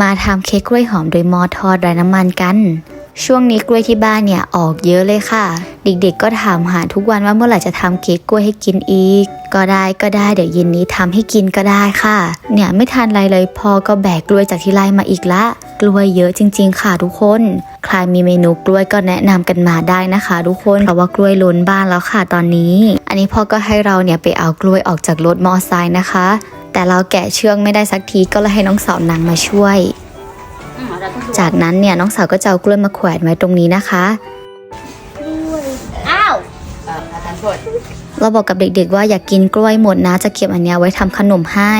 มาทำเค้กกล้วยหอมโดยมอทอดไร้น้ำมันกัน ช่วงนี้กล้วยที่บ้านเนี่ยออกเยอะเลยค่ะ เด็กๆก็ถามหาทุกวันว่าเมื่อไหร่จะทำเค้กกล้วยให้กินอีก ก็ได้ก็ได้เดี๋ยวเย็นนี้ทำให้กินก็ได้ค่ะ เนี่ยไม่ทานไรเลยพอก็แบกกล้วยจากที่ไร่มาอีกละ กล้วยเยอะจริง ๆ ค่ะทุกคน ใครมีเมนูกล้วยก็แนะนำกันมาได้นะคะ ทุกคนเพราะว่ากล้วยล้นบ้านแล้วค่ะตอนนี้ อันนี้พ่อก็ให้เราเนี่ยไปเอากล้วยออกจากรถมอไซค์นะคะ แต่เราแกะเชือกไม่ได้สักทีก็เลยให้น้องสาวนางมาช่วยอืมเราต้องดูจากนั้นเนี่ยน้องสาวก็จะเอากล้วยมาแขวนไว้ตรงนี้นะคะอ้าวเอออาจารย์กดเราบอกกับเด็กๆว่าอยากกินกล้วยหมดนะ จะเก็บอันเนี้ยไว้ทำขนมให้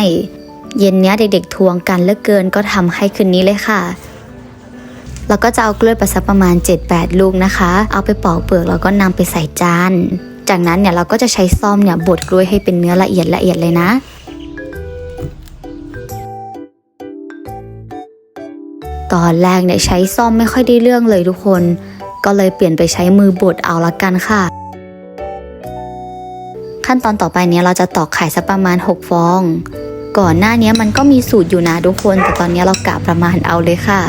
เย็นเนี้ยเด็กๆทวงกันเหลือเกินก็ทำให้คืนนี้เลยค่ะเราก็จะเอากล้วยไปสักประมาณ 7-8 ลูกนะคะ เอาไปปอกเปลือกแล้วก็นำไปใส่จาน จากนั้นเนี่ยเราก็จะใช้ซ่อมเนี่ยบดกล้วยให้เป็นเนื้อละเอียดละเอียดเลยนะ ตอนแรกเนี่ยใช้ซ่อมไม่ค่อยได้เรื่องเลยทุกคน ก็เลยเปลี่ยนไปใช้มือบดเอาละกันค่ะ ขั้นตอนต่อไปเนี้ยเราจะตอกไข่สักประมาณ 6 ฟอง ก่อนหน้านี้มันก็มีสูตรอยู่นะทุกคน แต่ตอนนี้เรากะประมาณเอาเลยค่ะ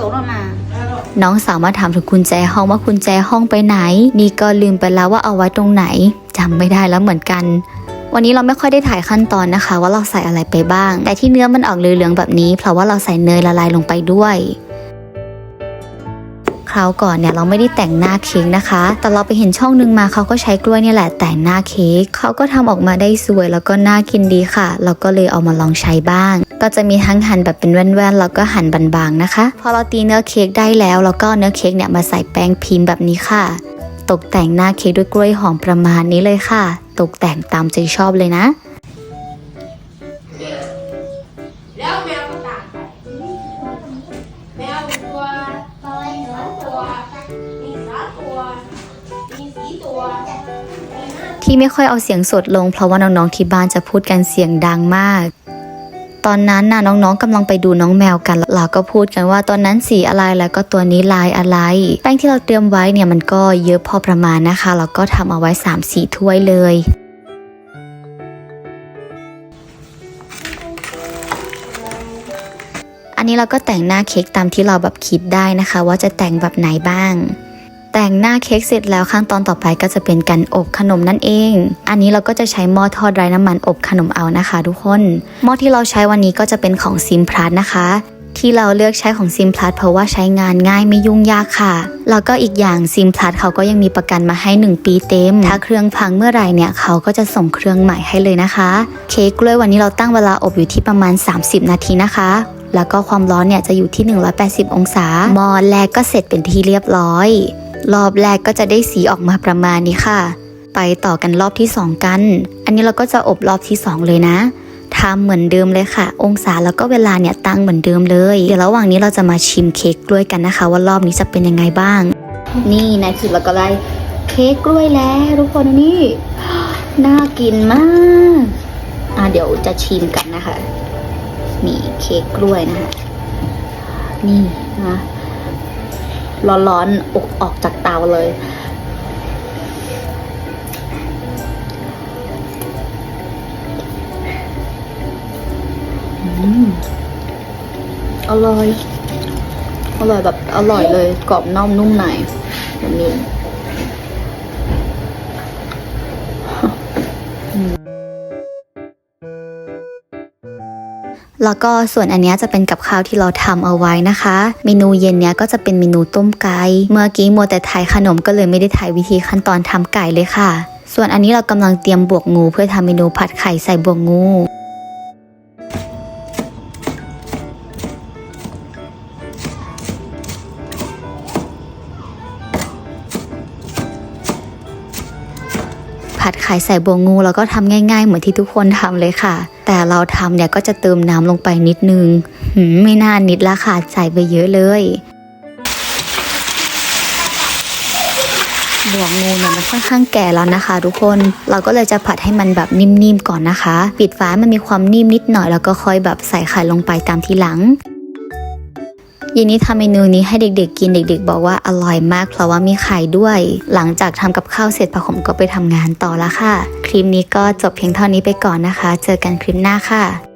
ตมาน้องสาวมาถามถึงกุญแจห้องว่ากุญแจห้องไปไหน นี่ก็ลืมไปแล้วว่าเอาไว้ตรงไหนจำไม่ได้แล้วเหมือนกัน วันนี้เราไม่ค่อยได้ถ่ายขั้นตอนนะคะ ว่าเราใส่อะไรไปบ้าง แต่ที่เนื้อมันออกเหลืองๆแบบนี้ เพราะว่าเราใส่เนยละลายลงไปด้วยคราวก่อนเนี่ยเราไม่ได้แต่งหน้าเค้กนะคะ แต่เราไปเห็นช่องนึงมาเขาก็ใช้กล้วยเนี่ยแหละแต่งหน้าเค้กเขาก็ทำออกมาได้สวยแล้วก็น่ากินดีค่ะ เราก็เลยเอามาลองใช้บ้าง ก็จะมีทั้งหั่นแบบเป็นแว่นๆแล้วก็หั่นบางๆนะคะ พอเราตีเนื้อเค้กได้แล้วเราก็เอาเนื้อเค้กเนี่ยมาใส่แป้งพิมพ์แบบนี้ค่ะ ตกแต่งหน้าเค้กด้วยกล้วยหอมประมาณนี้เลยค่ะ ตกแต่งตามใจชอบเลยนะ แล้วแมวก็ตามไปแมวตัวสองตัวมีสามตัวมีสีตัวที่ไม่ค่อยเอาเสียงสดลง เพราะว่าน้องๆที่บ้านจะพูดกันเสียงดังมาก ตอนนั้นน่ะน้องๆกำลังไปดูน้องแมวกันเราก็พูดกันว่าตอนนั้นสีอะไรแล้วก็ตัวนี้ลายอะไร แป้งที่เราเตรียมไว้เนี่ยมันก็เยอะพอประมาณนะคะแล้วก็ทำเอาไว้3 4ถ้วยเลยอันนี้เราก็แต่งหน้าเค้กตามที่เราแบบคิดได้นะคะ ว่าจะแต่งแบบไหนบ้าง แต่งหน้าเค้กเสร็จแล้วขั้นตอนต่อไปก็จะเป็นการอบขนมนั่นเอง อันนี้เราก็จะใช้หม้อทอดไร้น้ำมันอบขนมเอานะคะ ทุกคน หม้อที่เราใช้วันนี้ก็จะเป็นของซิมพลัสนะคะ ที่เราเลือกใช้ของซิมพลัสเพราะว่าใช้งานง่ายไม่ยุ่งยากค่ะ แล้วก็อีกอย่างซิมพลัสเขาก็ยังมีประกันมาให้ 1 ปีเต็ม ถ้าเครื่องพังเมื่อไหร่เนี่ยเขาก็จะส่งเครื่องใหม่ให้เลยนะคะ เค้กกล้วยวันนี้เราตั้งเวลาอบอยู่ที่ประมาณ 30 นาทีนะคะแล้วก็ความร้อนเนี่ยจะอยู่ที่ 180 องศา หม้อแรกก็เสร็จเป็นที่เรียบร้อย รอบแรกก็จะได้สีออกมาประมาณนี้ค่ะ ไปต่อกันรอบที่ 2 กัน อันนี้เราก็จะอบรอบที่ 2 เลยนะทำเหมือนเดิมเลยค่ะ องศาแล้วก็เวลาเนี่ยตั้งเหมือนเดิมเลย เดี๋ยวระหว่างนี้เราจะมาชิมเค้กกล้วยกันนะคะ ว่ารอบนี้จะเป็นยังไงบ้าง นี่ในสุดเราก็ได้เค้กกล้วยแล้วทุกคนนี่น่ากินมาก อะเดี๋ยวจะชิมกันนะคะ นี่เค้กกล้วยนะคะ นี่นะ ร้อนๆอกออกจากเตาเลยอืมอร่อย อร่อยแบบอร่อยเลย กรอบนอกนุ่มในแบบนี้ แล้วก็ส่วนอันนี้จะเป็นกับข้าวที่เราทำเอาไว้นะคะ เมนูเย็นเนี้ยก็จะเป็นเมนูต้มไก่ เมื่อกี้มัวแต่ถ่ายขนมก็เลยไม่ได้ถ่ายวิธีขั้นตอนทำไก่เลยค่ะ ส่วนอันนี้เรากำลังเตรียมบวกงูเพื่อทำเมนูผัดไข่ใส่บวกงูผัดไข่ใส่บวงงูแล้วก็ทำง่ายๆ เหมือนที่ทุกคนทำเลยค่ะ แต่เราทำเนี่ยก็จะเติมน้ำลงไปนิดนึงหืมไม่น่านิดละค่ะใส่ไปเยอะเลยบวงงูเนี่ยมันค่อนข้างแก่แล้วนะคะ ทุกคนเราก็เลยจะผัดให้มันแบบนิ่มๆก่อนนะคะ ปิดฝามันมีความนิ่มนิดหน่อยแล้วก็ค่อยแบบใส่ไข่ลงไปตามทีหลัง ยินนี่ทำเมนูนี้ให้เด็กๆ กินเด็ก ๆ บอกว่าอร่อยมากเพราะว่ามีไข่ด้วย หลังจากทำกับข้าวเสร็จพอผมก็ไปทำงานต่อละค่ะ คลิปนี้ก็จบเพียงเท่านี้ไปก่อนนะคะ เจอกันคลิปหน้าค่ะ